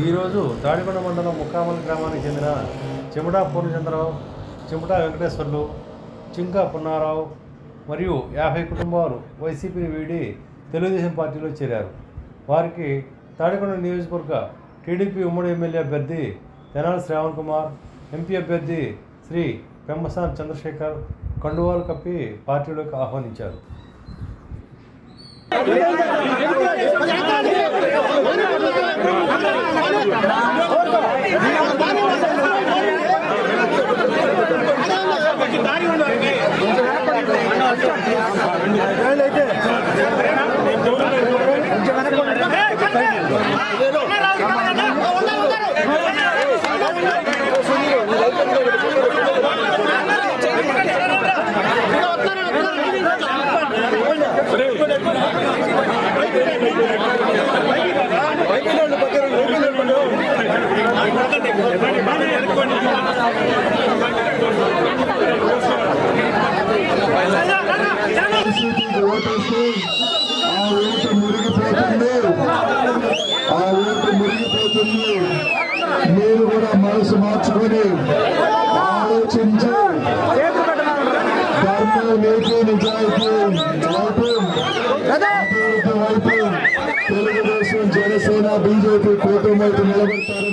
ఈరోజు తాడికొండ మండలం ముక్కామల్ గ్రామానికి చెందిన చెమటా పూర్ణచంద్రరావు చెమటా వెంకటేశ్వర్లు చింకా పున్నారావు మరియు యాభై కుటుంబాలు వైసీపీని వీడి తెలుగుదేశం పార్టీలో చేరారు. వారికి తాడికొండ నియోజకవర్గ టీడీపీ ఉమ్మడి ఎమ్మెల్యే అభ్యర్థి తెనాలి శ్రావణ్ కుమార్ ఎంపీ అభ్యర్థి శ్రీ పెమ్మసాని చంద్రశేఖర్ కండువాలు కప్పి పార్టీలోకి ఆహ్వానించారు. అయితే ఆ ఓటు మురిగిపోతుంది. ఆ మురిగిపోతుంది. మీరు కూడా మనసు మార్చుకొని ఆలోచించి ధర్మం నీతి నిజాయితీ వైపు అభివృద్ధి వైపు తెలుగుదేశం జనసేన బీజేపీ కూటమి వైపు నిలబడతారని